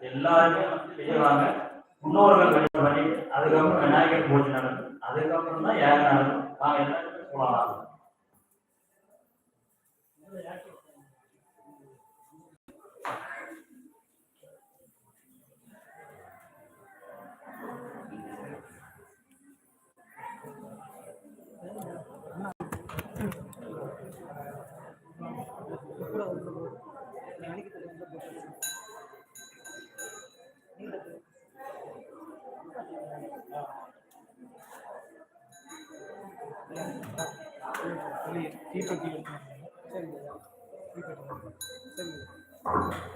எல்லாருமே வந்து செய்வாங்க. முன்னோர்கள் வழிபாடு பண்ணி அதுக்கப்புறம் விநாயகர் பூஜை நடக்கும். அதுக்கப்புறம் தான் யார் நடக்கும் நாங்க எல்லாருமே தீப்பெட்டி சரிங்க சரிங்க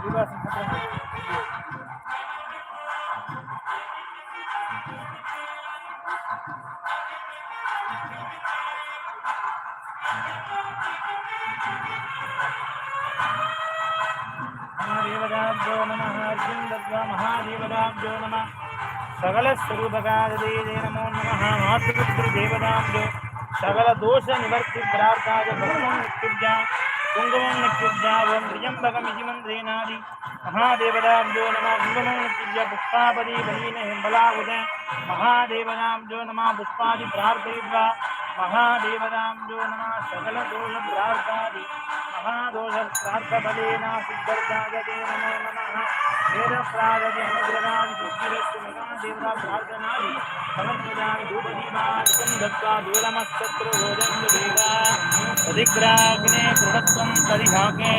Terima kasih. महादेवदाभ्यो नमः सकलस्वरूपकाददे नमो नमः मातृपितृदेवताभ्यो सकलदोषनिवर्तिप्रार्थाय भस्मं नित्युज्जा कुङ्कुमं नित्युज्जा ॐ त्र्यम्बकमिति मन्त्रेणादि महादेवदाभ्यो नमः कुङ्कुमं नित्युज्य पुष्पापदी बलीन हिम्बलावुद महादेवदाभ्यो नमः पुष्पादि प्रार्थयित्वा महादेवतां जो नमः सकलदोषप्रार्थादि महादोषप्रार्थबलेनासिद्धागते नमो नमः। वेदप्रागते अनुग्रहान् सुखिरस्तु महादेवताप्रार्थनादि समर्पदामि धूपदीपादिकं दत्त्वा दूरमस्तत्र रोदन्वेगा प्रतिग्राग्ने पृथक्त्वं परिभागे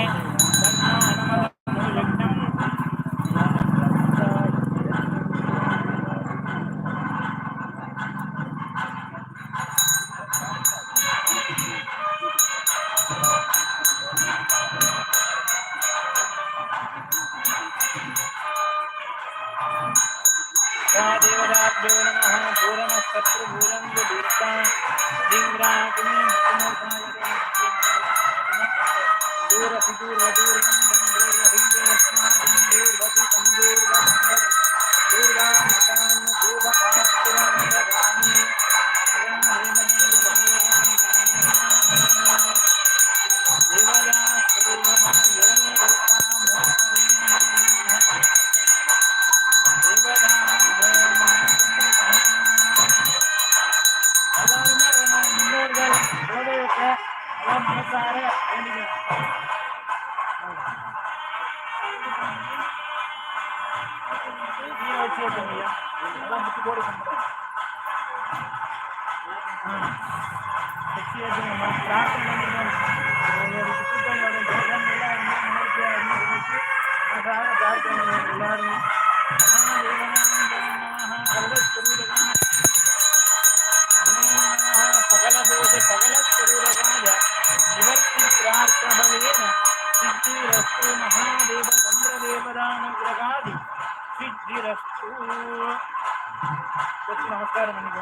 that's ನಮಸ್ಕಾರ ಮನೆಗೆ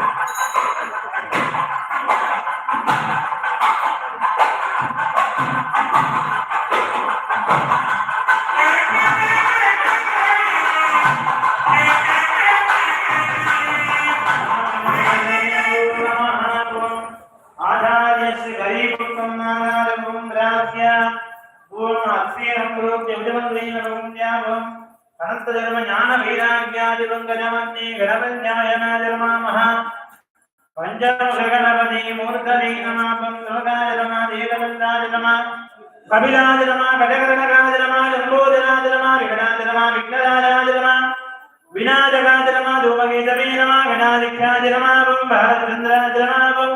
വിനാജകാതിരമാ ധൂമഗീതമീനമാ ഗണാധിഖ്യാതിരമാവും ഭാരതചന്ദ്രാതിരമാവും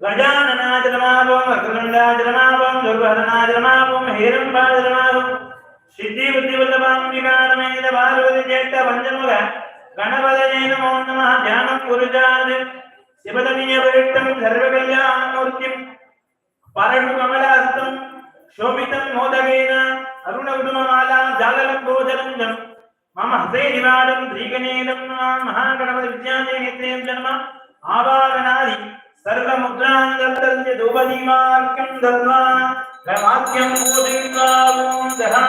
ഗജാനനാതിരമാവും വക്രതുണ്ടാതിരമാവും ദുർഭരനാതിരമാവും ഹീരംബാതിരമാവും സിദ്ധി ബുദ്ധിവല്ലഭാംബികാരമേത പാർവതി ചേട്ട പഞ്ചമുഖ ഗണപതയേ നമോ നമ ധ്യാനം കുരുജാത് ശിവതമിയവരിട്ടം സർവകല്യാണമൂർത്തിം പരണു കമലാസ്തം ശോഭിതം മോദകേന അരുണ ജാലലം ഗോചരം మమ హృదయనివాడం శ్రీగణేదం మహాగణపతి విద్యానేత్రేం జన్మ ఆవాగణాది సర్వముద్రాంగల్య దూపదీమార్కం దత్వా వాక్యం బోధించా ఓం దహా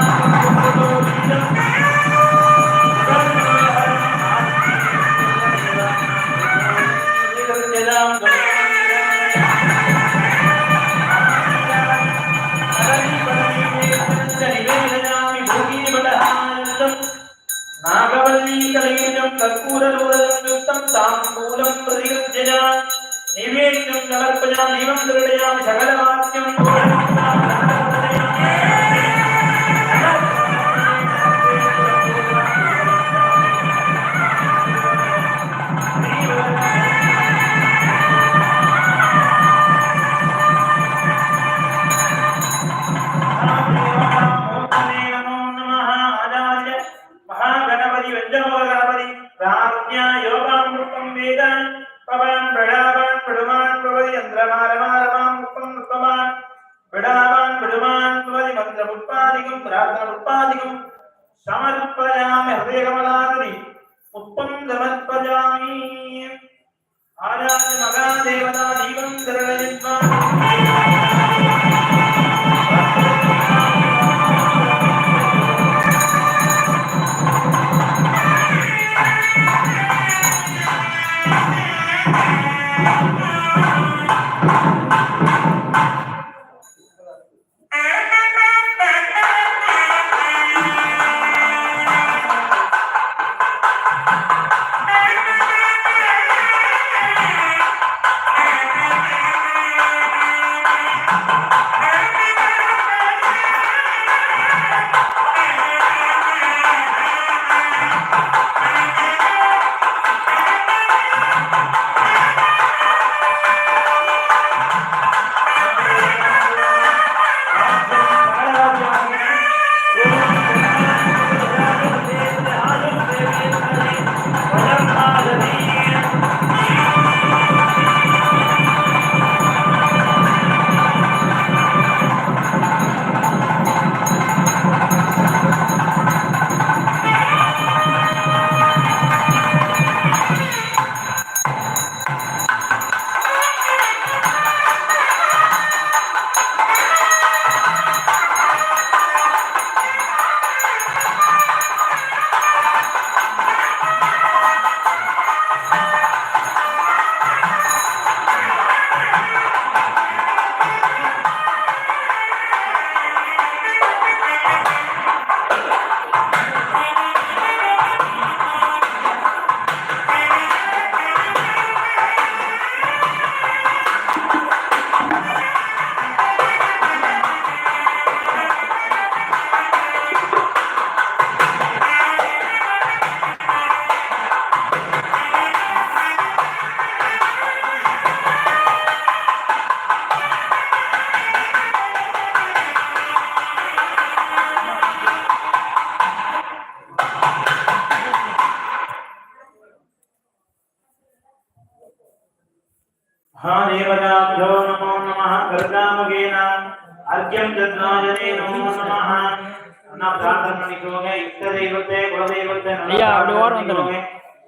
ஐயா, அப்படி ஓரம்.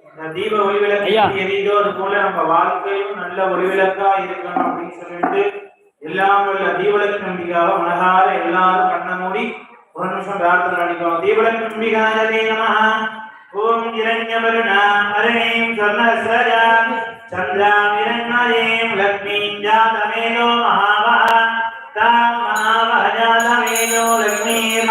இந்த தீப ஒளிவிளக்கு எரியுதோ அது போல நம்ம வாழ்க்கையும் நல்ல ஒளிவிளக்கா இருக்கணும் அப்படின்னு சொல்லிட்டு எல்லாம் உள்ள தீபலக்கு நம்பிக்காக மனதார எல்லாரும் கண்ண மூடி ஒரு நிமிஷம் பிரார்த்தனை பண்ணிக்கோங்க. தீபலக்கு நம்பிகாஜனே நமः. ஓம் இரண்யவருணாம் அருணீம் சொர்ணஸ்ரஜாம் சந்திராம் இரண்மயீம் லக்ஷ்மீம் ஜாதமேனோ மகாவஹ தாம் மகாவஹ ஜாதமேனோ லக்ஷ்மீர்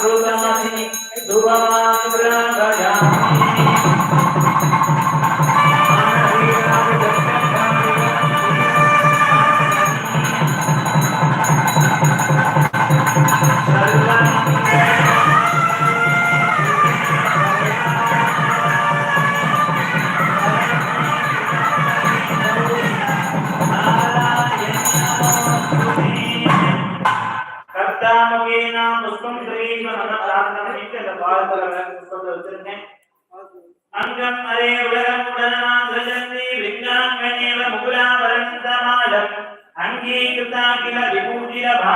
अकृतमसि ध्रुवमासुरभजामि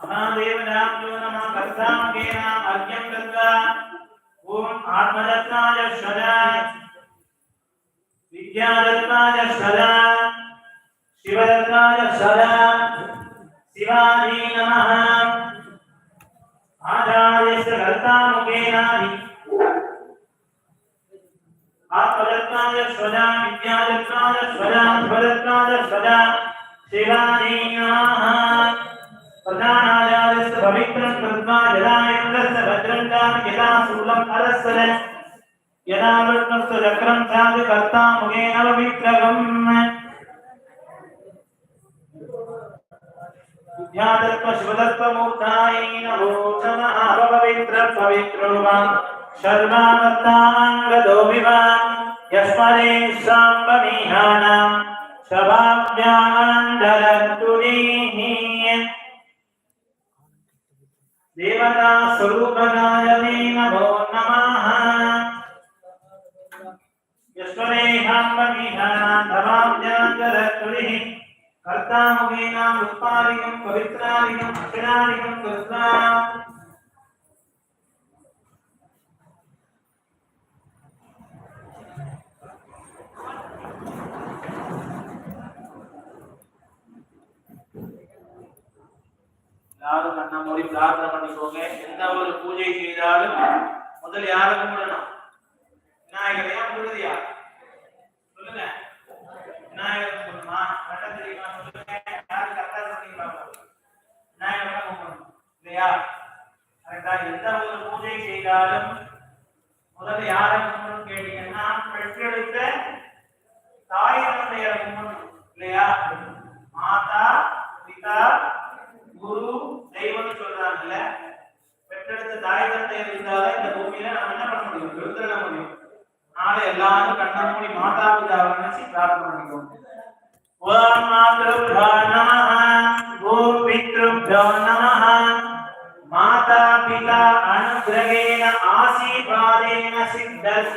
महादेव नाम जो नम कर्ताम के नाम अर्घ्यम दत्वा ओम आत्मरत्नाय शरण विद्यारत्नाय शरण शिवरत्नाय शरण शिवाजी नमः आचार्यस्य कर्ताम के नाम आत्मरत्नाय शरण विद्यारत्नाय शरण शिवरत्नाय शरण शिवाजी नमः प्रधानाचार्यस्य पवित्रं कृत्वा यदा इन्द्रस्य भद्रं चापि यदा शूलम् अरस्सर यदा वृत्तस्य चक्रं चापि कर्ता मुखेन पवित्रकम् विद्यादत्त शिवदत्तमूर्ताय नमो नमः पवित्र पवित्रो वा सर्वानत्ताङ्गदो विवान् यस्मरे साम्बमीहानां सभाभ्यामन्दरतुरीः देवता स्वरूपगाय मे नमो नमः यस्वरेहाम्बमिहानान्तमाब्जान्तरतुरिः कर्तामुखेनाम् उत्पादिकम् पवित्रादिकम् अक्षरादिकम् कृत्वा எல்லாரும் கண்ண மூடி பிரார்த்தனை பண்ணிக்கோங்க. எந்த ஒரு பூஜை செய்தாலும் முதல்ல யாரை கும்பிடணும்? விநாயகரையா முழுதியா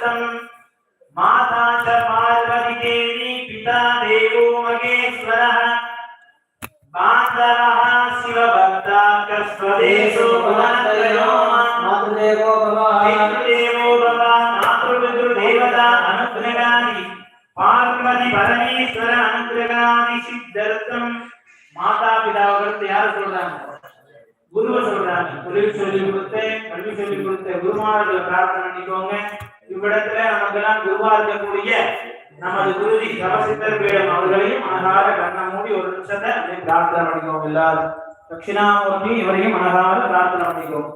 सततम माता च पार्वती देवी पिता देवो महेश्वरः मातरः शिवभक्ता कस्वदेशो भवन्तयो मातृदेवो भव पितृदेवो भव मातृपितृदेवता अनुग्रहानि पार्वती परमेश्वर अनुग्रहानि सिद्धर्थं माता पिता वगैरह तैयार कर रहा है குருவை சொல்றாங்க குருவி சொல்லி கொடுத்து கல்வி சொல்லி கொடுத்த குருமார்களை பிரார்த்தனை பண்ணிக்கோங்க. இவ்விடத்துல நமக்கெல்லாம் குருவா இருக்கக்கூடிய நமது குருதி சவசித்தர் பீடம் அவர்களையும் அனகார கண்ண மூடி ஒரு நிமிஷத்தை பிரார்த்தனை பண்ணிக்கோங்க எல்லாரும். தட்சிணாமூர்த்தி இவரையும் அனகார பிரார்த்தனை பண்ணிக்கோங்க.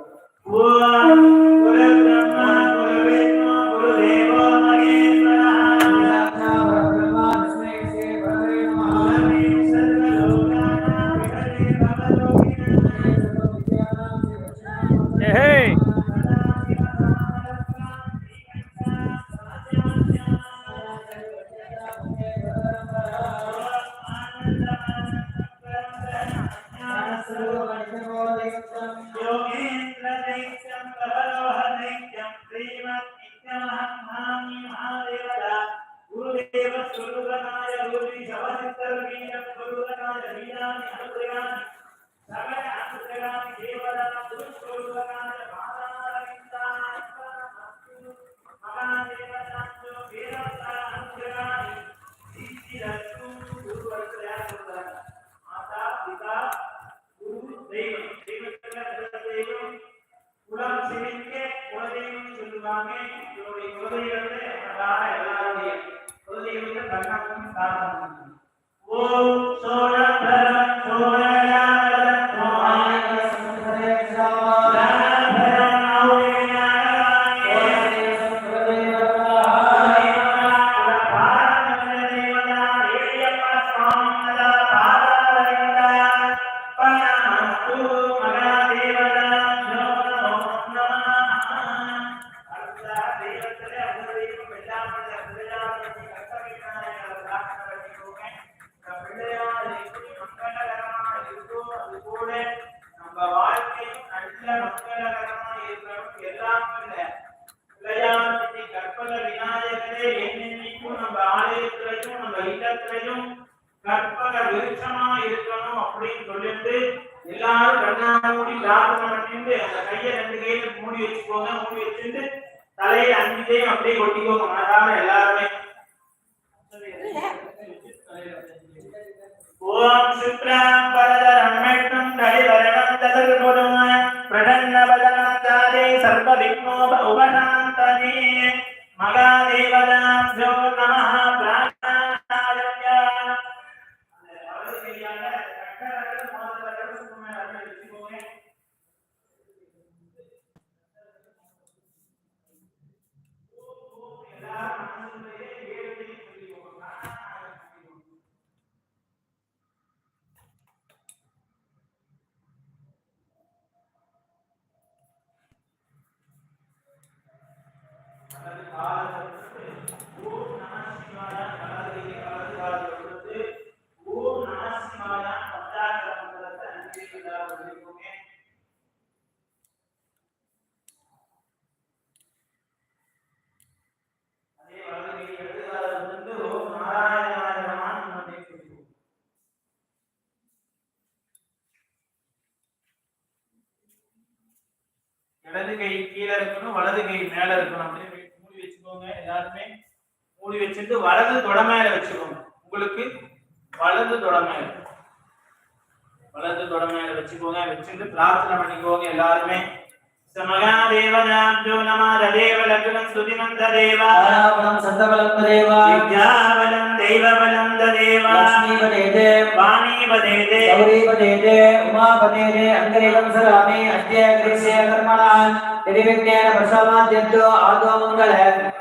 பிரமாததேவ லக்னம் சுதிமந்ததேவா. ஆராவணம் சத்தபலந்ததேவா வித்யாவலம் தெய்வபலம் ததேவா லக்ஷ்மீபதேதே. வாணீபதேதே. கௌரீபதேதே. உமாபதேதே. அங்கரேகம் சராமே அத்ய கிரேசிய கர்மணான் திரிவிக்னேன பிரசவாத்யந்தோ ஆதோ மங்கள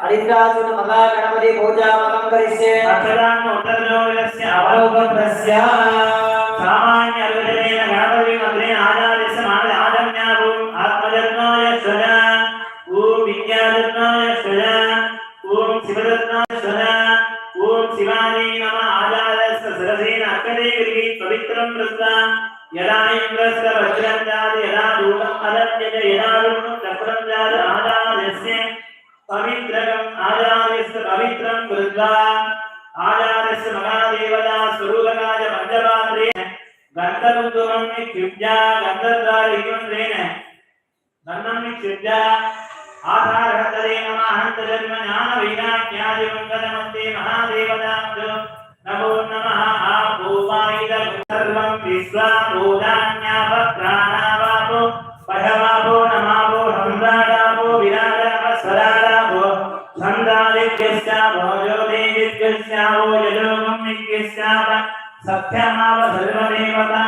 அரித்ராசுன மகா கணபதி பூஜா மகம் கரிஷ்யே. அக்ஷரான் உத்தரலோகஸ்ய அவலோகந்தஸ்ய यदा इन्द्रस्य वज्रं जात यदा रूपम् अलभ्यते यदा रूपं कपरं जात आचार्यस्य पवित्रकम् आचार्यस्य पवित्रं कृत्वा आचार्यस्य महादेवता स्वरूपकाय मन्दपात्रेण गन्धकुन्दुमं निक्षिप्या गन्धद्वारयुन्द्रेण गन्धं निक्षिप्या आधारहतरे नमः ज्ञानवैराग्यादिमङ्गलमस्ते महादेवताभ्यो नमो नमः విశ్వాభూతాన్యాపక్రాణావాపో పఠవాపో నమావో సందాడాపో విరాడాప స్వరాడాపో సందాలిత్యస్యావో జ్యోతిరిత్యస్యావో యజోగం నిత్యస్యావ సత్యమావ సర్వదేవతా